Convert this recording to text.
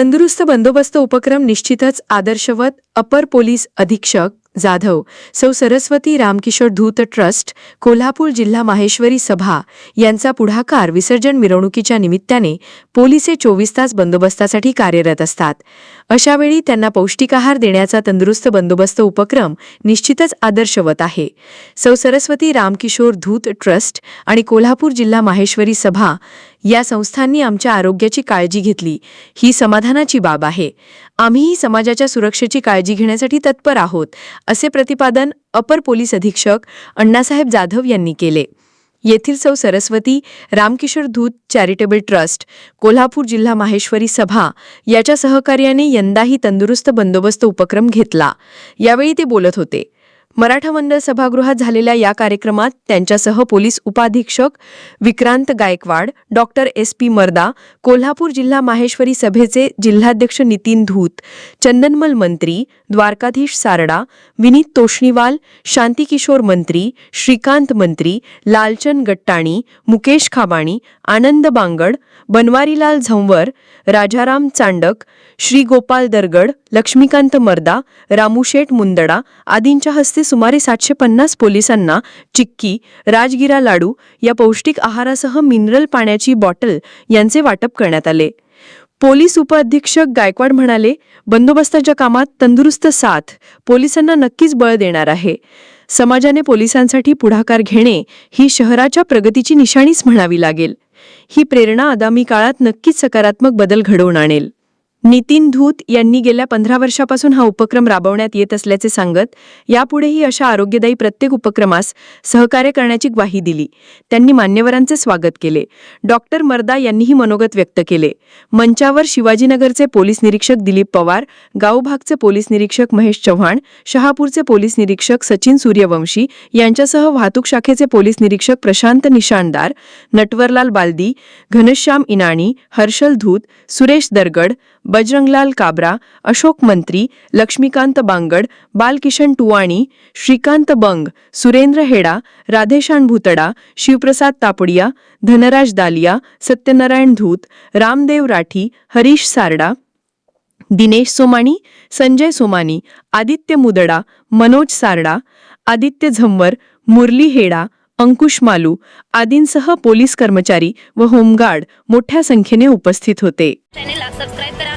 तंदुरुस्त बंदोबस्त उपक्रम निश्चितच आदर्शवत अपर पोलीस अधीक्षक जाधव सौ सरस्वती रामकिशोर धूत ट्रस्ट कोल्हापूर जिल्हा माहेश्वरी सभा यांचा पुढाकार विसर्जन मिरवणुकीच्या निमित्ताने पोलिसे चोवीस तास बंदोबस्तासाठी कार्यरत असतात. अशावेळी त्यांना पौष्टिक आहार देण्याचा तंदुरुस्त बंदोबस्त उपक्रम निश्चितच आदर्शवत आहे. सौ सरस्वती रामकिशोर धूत ट्रस्ट आणि कोल्हापूर जिल्हा माहेश्वरी सभा या संस्थांनी आमच्या आरोग्याची काळजी घेतली. ही समाधानाची बाब आहे. आम्हीही समाजाच्या सुरक्षेची काळजी घेण्यासाठी तत्पर आहोत असे प्रतिपादन अपर पोलीस अधीक्षक अण्णासाहेब जाधव यांनी केले. येथील सौ सरस्वती रामकिशोर धूत चॅरिटेबल ट्रस्ट कोल्हापूर जिल्हा माहेश्वरी सभा याच्या सहकार्याने यंदाही तंदुरुस्त बंदोबस्त उपक्रम घेतला. यावेळी ते बोलत होते. मराठा मंडळ सभागृहात झालेल्या या कार्यक्रमात त्यांच्यासह पोलीस उपाधीक्षक Vikrant Gaikwad doctor S P Marda Kolhapur जिल्हा माहेश्वरी सभेचे जिल्हाध्यक्ष नितीन धूत चंदनमल मंत्री द्वारकाधीश सारडा विनीत तोष्णीवाल शांतिकिशोर मंत्री श्रीकांत मंत्री लालचंद गट्टाणी मुकेश खाबाणी आनंद बांगड बनवारीलाल झंवर राजाराम चांडक श्री गोपाल दरगड लक्ष्मीकांत मर्दा रामूशेठ मुंदडा आदींच्या हस्ते सुमारे सातशे पन्नास पोलिसांना चिक्की राजगिरा लाडू या पौष्टिक आहारासह मिनरल पाण्याची बॉटल यांचे वाटप करण्यात आले. पोलीस उपअधीक्षक गायकवाड म्हणाले बंदोबस्ताच्या कामात तंदुरुस्त साथ. पोलिसांना नक्कीच बळ देणार आहे. समाजाने पोलिसांसाठी पुढाकार घेणे ही शहराच्या प्रगतीची निशाणीच म्हणावी लागेल. ही प्रेरणा आगामी काळात नक्कीच सकारात्मक बदल घडवून आणेल. नितीन धूत यांनी गेल्या पंधरा वर्षापासून हा उपक्रम राबवण्यात येत असल्याचे सांगत यापुढेही अशा आरोग्यदायी प्रत्येक उपक्रमास सहकार्य करण्याची ग्वाही दिली. त्यांनी मान्यवरांचे स्वागत केले. डॉक्टर मर्दा यांनीही मनोगत व्यक्त केले. मंचावर शिवाजीनगरचे पोलीस निरीक्षक दिलीप पवार गावभागचे पोलीस निरीक्षक महेश चव्हाण शहापूरचे पोलीस निरीक्षक सचिन सूर्यवंशी यांच्यासह वाहतूक शाखेचे पोलीस निरीक्षक प्रशांत निशाणदार नटवरलाल बालदी घनश्याम इनाणी हर्षल धूत सुरेश दरगड बजरंगलाल काबरा अशोक मंत्री लक्ष्मीकांत बांगड बालकिशन टुवाणी श्रीकांत बंग सुरेंद्र हेडा राधेशान भुतडा शिवप्रसाद तापडिया धनराज दालिया सत्यनारायण धूत रामदेव राठी हरीश सारडा दिनेश सोमाणी संजय सोमानी आदित्य मुदडा मनोज सारडा आदित्य झंवर मुरली हेडा अंकुश मालू आदींसह पोलीस कर्मचारी व होमगार्ड मोठ्या संख्येने उपस्थित होते. करा.